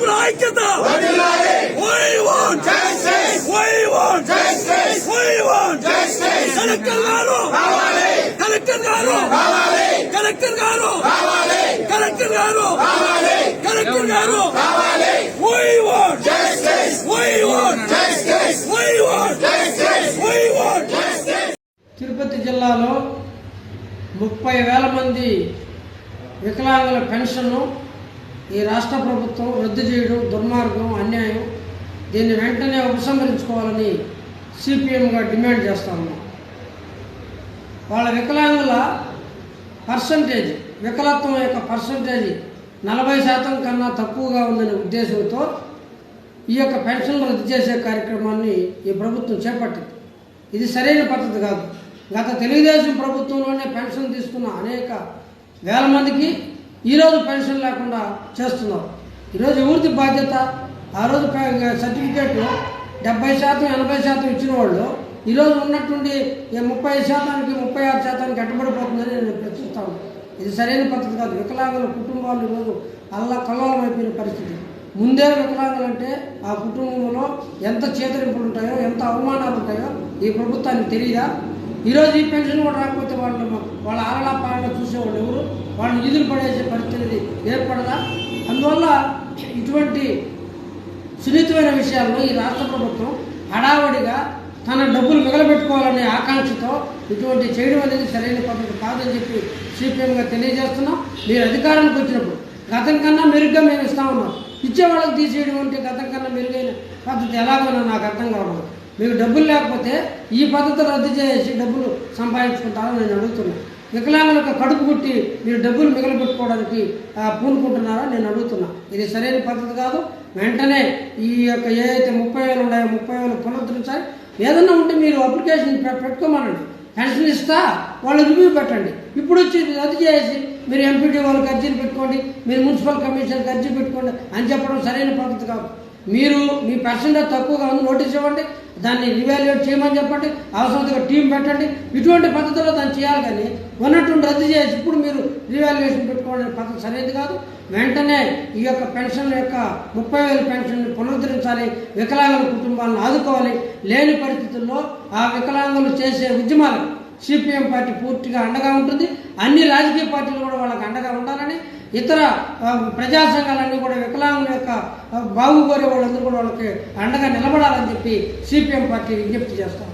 ఉన్న ఐక్యత. కలెక్టర్ గారు. కలెక్టర్ గారు. కలెక్టర్ గారు. కలెక్టర్ గారు. కలెక్టర్ గారు. తిరుపతి జిల్లాలో ముప్పై వేల మంది వికలాంగుల పెన్షన్ ఈ రాష్ట్ర ప్రభుత్వం రద్దు చేయడం దుర్మార్గం అన్యాయం దీన్ని వెంటనే ఉపసంహరించుకోవాలని సిపిఎంగా డిమాండ్ చేస్తాము వాళ్ళ వికలాంగుల పర్సంటేజ్ వికలత్వం యొక్క పర్సంటేజ్ నలభై శాతం కన్నా తక్కువగా ఉందనే ఉద్దేశంతో ఈ యొక్క పెన్షన్లు రద్దు చేసే కార్యక్రమాన్ని ఈ ప్రభుత్వం చేపట్టింది. ఇది సరైన పద్ధతి కాదు. గత తెలుగుదేశం ప్రభుత్వంలోనే పెన్షన్ తీసుకున్న అనేక వేల మందికి ఈరోజు పెన్షన్ లేకుండా చేస్తున్నారు ఈరోజు ఎవరిది బాధ్యత ఆ రోజు ప- సర్టిఫికేట్ డెబ్బై శాతం ఎనభై శాతం ఇచ్చిన వాళ్ళు ఈరోజు ఉన్నట్టుండి ముప్పై శాతానికి ముప్పై ఆరు శాతానికి ఎట్టబడిపోతుందని నేను ప్రశ్నిస్తాను ఇది సరైన పద్ధతి కాదు. వికలాంగుల కుటుంబాలు ఈరోజు అల్లా కల్లోలం అయిపోయిన పరిస్థితి. ముందే వికలాంగులంటే ఆ కుటుంబంలో ఎంత చేతరింపులు ఉంటాయో ఎంత అవమానాలు ఉంటాయో ఈ ప్రభుత్వానికి తెలియదా? ఈరోజు ఈ పెన్షన్ కూడా రాకపోతే వాళ్ళు వాళ్ళ ఆరలా పాలన చూసేవాళ్ళు ఎవరు? వాళ్ళని నిధులు పడేసే పరిస్థితి ఏర్పడదా? అందువల్ల ఇటువంటి సున్నితమైన విషయాల్లో ఈ రాష్ట్ర ప్రభుత్వం హడావడిగా తన డబ్బులు మిగలబెట్టుకోవాలనే ఆకాంక్షతో ఇటువంటి చేయడం అనేది సరైన పద్ధతి కాదని చెప్పి సిపిఎంగా తెలియజేస్తున్నాం. మీరు అధికారానికి వచ్చినప్పుడు గతం కన్నా మెరుగ్గా మేము ఇస్తా ఉన్నాం. ఇచ్చే వాళ్ళకి తీసేయడం అంటే గతం కన్నా మెరుగైన పద్ధతి ఎలాగో నాకు అర్థం కావడం మీకు డబ్బులు లేకపోతే ఈ పద్ధతి రద్దు చేసి డబ్బులు సంపాదించుకుంటారని నేను అడుగుతున్నాను వికలాంగులకు కడుపు కుట్టి మీరు డబ్బులు మిగలబెట్టుకోవడానికి పూనుకుంటున్నారా నేను అడుగుతున్నా. ఇది సరైన పద్ధతి కాదు. వెంటనే ఈ యొక్క ఏదైతే ముప్పై వేలు ఉన్నాయో ముప్పై వేలు పునరుద్ధరించాలి. ఏదన్నా ఉంటే మీరు అప్లికేషన్ పెట్టుకోమనండి. పెన్షన్ ఇస్తా వాళ్ళు రివ్యూ పెట్టండి. ఇప్పుడు వచ్చి రద్దు చేసి మీరు ఎంపీటీ వాళ్ళకి అర్జీలు పెట్టుకోండి మీరు మున్సిపల్ కమిషన్కి అర్జీ పెట్టుకోండి అని చెప్పడం సరైన పద్ధతి కాదు. మీరు మీ పర్సెంటేజ్ తక్కువగా ఉంది నోటీస్ ఇవ్వండి దాన్ని రివాల్యుయేట్ చేయమని చెప్పండి అవసరంగా టీం పెట్టండి. ఇటువంటి పద్ధతిలో దాన్ని చేయాలి కానీ ఉన్నటువంటి రద్దు చేసి ఇప్పుడు మీరు రివాల్యుయేషన్ పెట్టుకోవడానికి పద్ధతి సరైనది కాదు. వెంటనే ఈ యొక్క పెన్షన్ యొక్క ముప్పై వేల పెన్షన్ పునరుద్ధరించాలి వికలాంగుల కుటుంబాలను ఆదుకోవాలి. లేని పరిస్థితుల్లో ఆ వికలాంగులు చేసే ఉద్యమాలు సిపిఎం పార్టీ పూర్తిగా అండగా ఉంటుంది. అన్ని రాజకీయ పార్టీలు కూడా వాళ్ళకి అండగా ఉండాలని ఇతర ఆ, ప్రజా సంఘాలన్నీ కూడా వికలాంగుల యొక్క ఆ, వాళ్ళందరూ కూడా వాళ్ళకి అండగా నిలబడాలని చెప్పి సిపిఎం పార్టీ విజ్ఞప్తి చేస్తాం